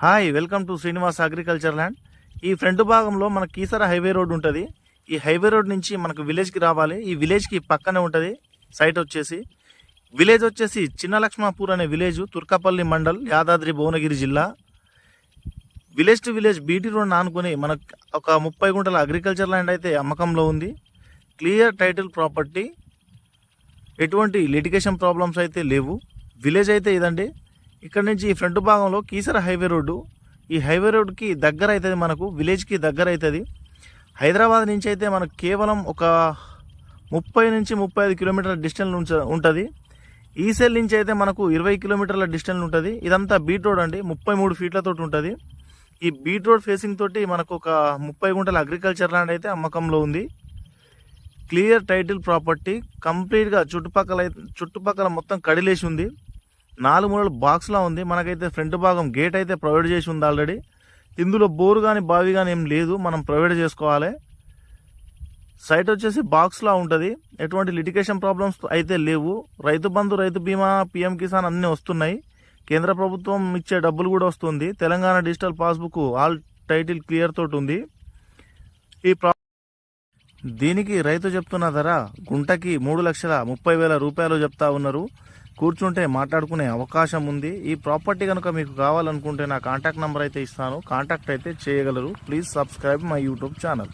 Hi welcome to Srinivas agriculture land ఈ front భాగంలో మన కీసర హైవే రోడ్ ఉంటుంది. ఈ హైవే రోడ్ నుంచి మనకు విలేజ్కి రావాలి. ఈ విలేజ్కి పక్కనే ఉంటుంది. సైట్ వచ్చేసి విలేజ్ వచ్చేసి చిన్న లక్ష్మాపూర్ అనే విలేజ్ తుర్కపల్లి మండల్ యాదాద్రి భువనగిరి జిల్లా. Village to village BT road ఆనుకుని మనకు ఒక ముప్పై గుంటల అగ్రికల్చర్ ల్యాండ్ అయితే అమ్మకంలో ఉంది. క్లియర్ టైటిల్ ప్రాపర్టీ ఎటువంటి లిటిగేషన్ ప్రాబ్లమ్స్ అయితే లేవు. విలేజ్ అయితే ఇదండి. ఇక్కడ నుంచి ఈ ఫ్రంట్ భాగంలో కీసర హైవే రోడ్డు. ఈ హైవే రోడ్డుకి దగ్గర అవుతుంది మనకు విలేజ్కి దగ్గర అవుతుంది హైదరాబాద్ నుంచి అయితే మనకు కేవలం ఒక ముప్పై నుంచి ముప్పై ఐదు కిలోమీటర్ల డిస్టెన్స్ ఉంటుంది. ఈ సెల్ నుంచి అయితే మనకు ఇరవై కిలోమీటర్ల డిస్టెన్స్ ఉంటుంది. ఇదంతా బీట్ రోడ్ అండి ముప్పై మూడు ఫీట్లతో ఉంటుంది. ఈ బీట్ రోడ్ ఫేసింగ్ తోటి మనకు ఒక ముప్పై గుంటల అగ్రికల్చర్ ల్యాండ్ అయితే అమ్మకంలో ఉంది. క్లియర్ టైటిల్ ప్రాపర్టీ కంప్లీట్గా చుట్టుపక్కల చుట్టుపక్కల మొత్తం కడిలేసి ఉంది. నాలుగు మూలల బాక్స్లా ఉంది. మనకైతే ఫ్రంట్ భాగం గేట్ అయితే ప్రొవైడ్ చేసి ఉంది ఆల్రెడీ ఇందులో బోరు కానీ బావి కానీ ఏం లేదు. మనం ప్రొవైడ్ చేసుకోవాలి. సైట్ వచ్చేసి బాక్స్లా ఉంటుంది. ఎటువంటి లిటికేషన్ ప్రాబ్లమ్స్ అయితే లేవు. రైతు బంధు రైతు బీమా పిఎం కిసాన్ అన్నీ వస్తున్నాయి. కేంద్ర ప్రభుత్వం ఇచ్చే డబ్బులు కూడా వస్తుంది. Telangana digital passbook all title clear తోటి ఉంది. ఈ ప్రా దీనికి రైతు చెప్తున్న ధర గుంటకి మూడు లక్షల ముప్పై వేల రూపాయలు చెప్తా ఉన్నారు. కూర్చుంటే మాట్లాడుకునే అవకాశం ఉంది. ఈ ప్రాపర్టీ కనుక మీకు కావాలనుకుంటే నా కాంటాక్ట్ నెంబర్ అయితే ఇస్తాను. కాంటాక్ట్ అయితే చేయగలరు. Please subscribe my YouTube channel.